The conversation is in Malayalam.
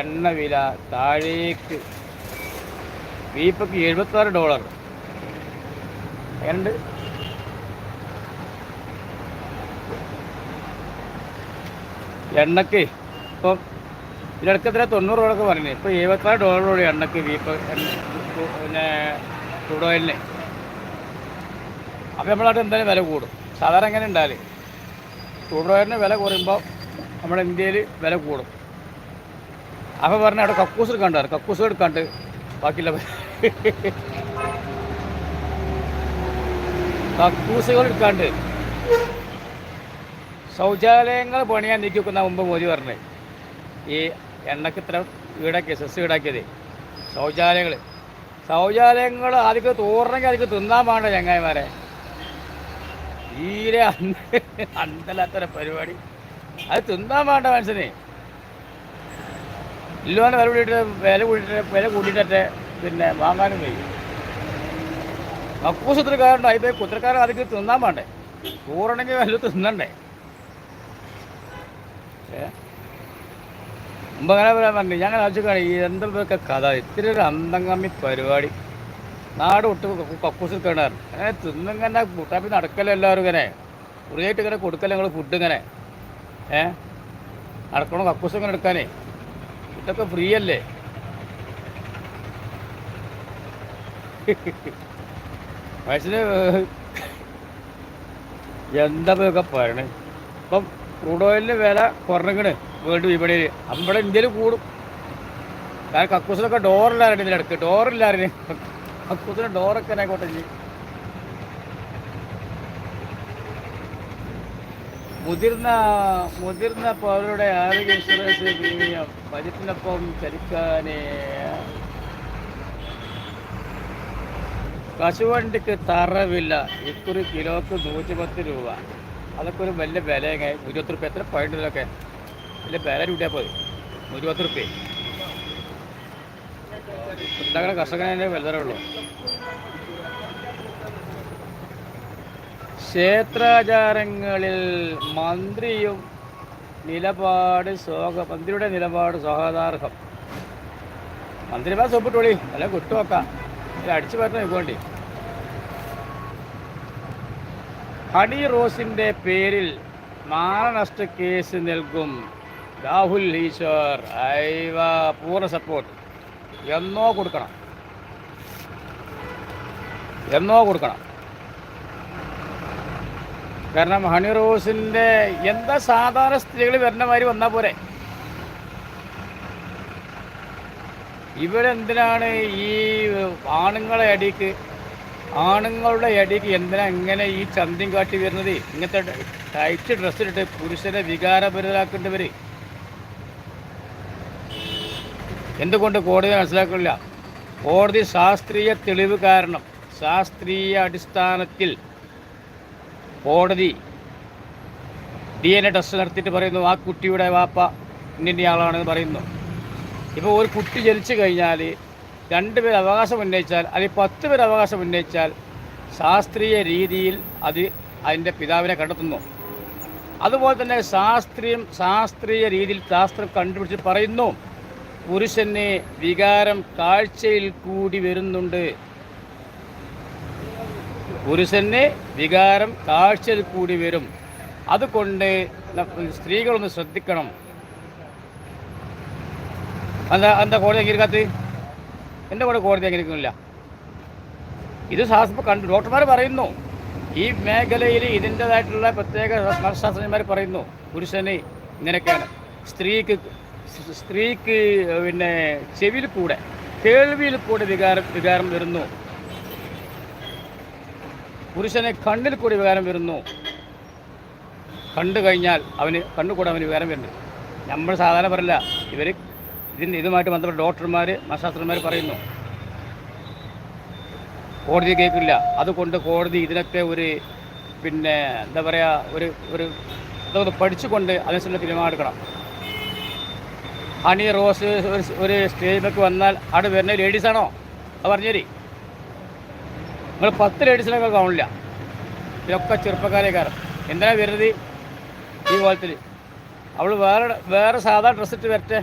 എണ്ണ വില താഴേക്ക്. ബീഫൊക്കെ എഴുപത്താറ് ഡോളർ. എങ്ങനെയുണ്ട് എണ്ണക്ക് ഇപ്പം ഇതിനടുക്ക് എത്ര തൊണ്ണൂറ് ഡോളൊക്കെ പറഞ്ഞു ഇപ്പോൾ എഴുപത്താറ് ഡോളറോട് എണ്ണക്ക് ബീഫ് പിന്നെ ക്രൂഡ് ഓയിലിന്. അപ്പോൾ നമ്മളവിടെ എന്തായാലും വില കൂടും. സാധാരണ എങ്ങനെ ഉണ്ടായാലും ക്രൂഡ് ഓയിലിന് വില കുറയുമ്പോൾ നമ്മുടെ ഇന്ത്യയിൽ വില കൂടും. അപ്പോൾ പറഞ്ഞ അവിടെ കക്കൂസ് എടുക്കാണ്ട് കക്കൂസ് എടുക്കാണ്ട് ബാക്കിയുള്ള കക്കൂസുകൾ എടുക്കാണ്ട്. ശൗചാലയങ്ങൾ പണിയാൻ നിൽക്കുന്ന മുമ്പ് മോദി പറഞ്ഞത് ഈ എണ്ണക്ക് ഇത്ര വീടാക്കിയ സെസ് വീടാക്കിയത് ശൗചാലയങ്ങൾ ശൗചാലയങ്ങൾ അതിക്ക് തോറണമെങ്കിൽ അതിക്ക് തിന്നാൻ വേണ്ട ചങ്ങായിമാരെ. തീരെ അന്തലാത്തൊരു പരിപാടി. അത് തിന്നാൻ വേണ്ട മനുഷ്യനെ. ഇല്ലോനെ വില കൂടിയിട്ട് വില കൂടിയിട്ട് വില കൂട്ടിയിട്ടെ പിന്നെ വാങ്ങാനും കഴിയും. കക്കൂസ് കുത്തിരക്കാരുണ്ട് അതിപ്പോൾ കുത്തിരക്കാരൻ അതൊക്കെ തിന്നാൻ വേണ്ടേ ചോറുണ്ടെങ്കിൽ വല്ല തിന്നണ്ടേ. മുമ്പ് അങ്ങനെ പറയാൻ പറഞ്ഞു ഞാൻ ആലോചിക്കുകയാണ് ഈ എന്തൊക്കെ കഥ ഇത്തിരി ഒരു അന്തംകമ്മി പരിപാടി. നാട് ഒട്ട് കക്കൂസിൽ കിണർ അങ്ങനെ തിന്നിങ്ങനെ കൂട്ടാപ്പി നടക്കല്ലോ എല്ലാവരും ഇങ്ങനെ? ഫ്രീയായിട്ട് ഇങ്ങനെ കൊടുക്കല്ലോ നിങ്ങൾ ഫുഡ് ഇങ്ങനെ? ഏഹ് നടക്കണം കക്കൂസ് ഇങ്ങനെ എടുക്കാനേ? ഇതൊക്കെ ഫ്രീ അല്ലേ വയസ്സിന് എന്താ ഇതൊക്കെ പറയണേ? ഇപ്പം ക്രൂഡ് ഓയിലിന് വില കുറഞ്ഞിക്കണ് വേൾഡ് വിപണിയിൽ നമ്മുടെ ഇന്ത്യയിൽ കൂടും. കാരണം കക്കൂസിനൊക്കെ ഡോറില്ലായിരുന്നു ഇതിനടുക്ക് ഡോറില്ലായിരുന്നു കക്കൂസിന് ഡോറൊക്കെ ആയിക്കോട്ടെ മുതിർന്ന മുതിർന്ന പൗരരുടെ ആരോഗ്യ ഇൻഷുറൻസ് പ്രീമിയം ബജറ്റിനൊപ്പം ചലിക്കാനേ കശുവണ്ടിക്ക് തറവില്ല. ഇക്കുറി കിലോക്ക് നൂറ്റി പത്ത് രൂപ. അതൊക്കെ ഒരു വലിയ വില എങ്ങനെ ഇരുപത്തി റുപ്യ. എത്ര പോയിന്റ് ഇതൊക്കെ വലിയ വില കൂട്ടിയാൽ പോയി ഇരുപത്തി റുപ്യ. കർഷകനെ വലുതരേ ക്ഷേത്രാചാരങ്ങളിൽ മന്ത്രിയും നിലപാട് സ്വാഗ മന്ത്രിയുടെ നിലപാട് സ്വാഗതാർഹം മന്ത്രിമാർ സൊപ്പിട്ടോളി അല്ല കുട്ടുവെക്കാം. അടിച്ചു പറഞ്ഞു വേണ്ടി. ഹണി റോസിന്റെ പേരിൽ മാനനഷ്ട കേസ് നൽകും രാഹുൽ ഈശ്വർ. ഐവ പൂർണ സപ്പോർട്ട് എന്നോ കൊടുക്കണം. എന്നോ കൊടുക്കണം. കാരണം ഹണി റോസിന്റെ എന്താ സാധാരണ സ്ത്രീകൾ വരുന്ന മാതിരി വന്നാൽ പോരെ? ഇവരെന്തിനാണ് ഈ ആണുങ്ങളെ അടിക്ക്? ആണുങ്ങളുടെ അടിക്ക് എന്തിനാ ഇങ്ങനെ ഈ ചന്തിയും കാട്ടി വരുന്നത്? ഇങ്ങനത്തെ ടൈറ്റ് ഡ്രസ്സിലിട്ട് പുരുഷനെ വികാരപരിതരാക്കേണ്ടവർ എന്തുകൊണ്ട് കോടതി മനസ്സിലാക്കില്ല കോടതി ശാസ്ത്രീയ തെളിവ് കാരണം ശാസ്ത്രീയ അടിസ്ഥാനത്തിൽ കോടതി ഡി എൻ എ ടെസ്റ്റ് നടത്തിയിട്ട് പറയുന്നു ആ കുട്ടിയുടെ വാപ്പ ഇന്നിന്റെ ആളാണെന്ന് പറയുന്നു. ഇപ്പോൾ ഒരു കുട്ടി ജനിച്ചു കഴിഞ്ഞാൽ രണ്ട് പേർ അവകാശം ഉന്നയിച്ചാൽ അല്ലെങ്കിൽ പത്ത് പേർ അവകാശം ഉന്നയിച്ചാൽ ശാസ്ത്രീയ രീതിയിൽ അത് അതിന്റെ പിതാവിനെ കണ്ടെത്തുന്നു. അതുപോലെ തന്നെ ശാസ്ത്രീയം ശാസ്ത്രീയ രീതിയിൽ ശാസ്ത്രം കണ്ടുപിടിച്ച് പറയുന്നു പുരുഷന് വികാരം കാഴ്ചയിൽ കൂടി വരുന്നുണ്ട്. പുരുഷന് വികാരം കാഴ്ചയിൽ കൂടി വരും. അതുകൊണ്ട് സ്ത്രീകളൊന്ന് ശ്രദ്ധിക്കണം. എന്താ എന്താ കോടതി അംഗീകരിക്കാത്ത എന്റെ കൂടെ കോടതി അംഗീകരിക്കുന്നില്ല? ഇത് ശാസ്ത്രം കണ്ടു ഡോക്ടർമാർ പറയുന്നു. ഈ മേഖലയിൽ ഇതിന്റെതായിട്ടുള്ള പ്രത്യേക മനഃശാസ്ത്രജ്ഞന്മാർ പറയുന്നു പുരുഷന് ഇങ്ങനെയൊക്കെയാണ്. സ്ത്രീക്ക് സ്ത്രീക്ക് പിന്നെ ചെവിയിൽ കൂടെ കേൾവിയിൽ കൂടെ വികാരം വികാരം വരുന്നു. പുരുഷന് കണ്ണിൽ കൂടി വികാരം വരുന്നു. കണ്ടു കഴിഞ്ഞാൽ അവന് കണ്ണു കൂടെ അവന് വികാരം വരുന്നുണ്ട് നമ്മൾ സാധാരണ പറയില്ല ഇവർ ഇതിന് ഇതുമായിട്ട് ബന്ധപ്പെട്ട ഡോക്ടർമാർ മനഃശാസ്ത്രന്മാർ പറയുന്നു. കോടതി കേൾക്കില്ല. അതുകൊണ്ട് കോടതി ഇതിനൊക്കെ ഒരു പിന്നെ എന്താ പറയുക ഒരു ഒരു ഇതൊന്ന് പഠിച്ചുകൊണ്ട് അതിനനുസരിച്ച് തീരുമാനമെടുക്കണം ഹണി റോസ് ഒരു സ്റ്റേജിലേക്ക് വന്നാൽ അവിടെ വരുന്ന ലേഡീസാണോ അത് പറഞ്ഞേരി നിങ്ങൾ പത്ത് ലേഡീസിനൊക്കെ കാണില്ല ഇതൊക്കെ ചെറുപ്പക്കാരെ കാരണം എന്തിനാ വരുന്നത് ഈ കോലത്തിൽ അവൾ വേറെ വേറെ സാധാ ഡ്രസ്സിട്ട് വരട്ടെ.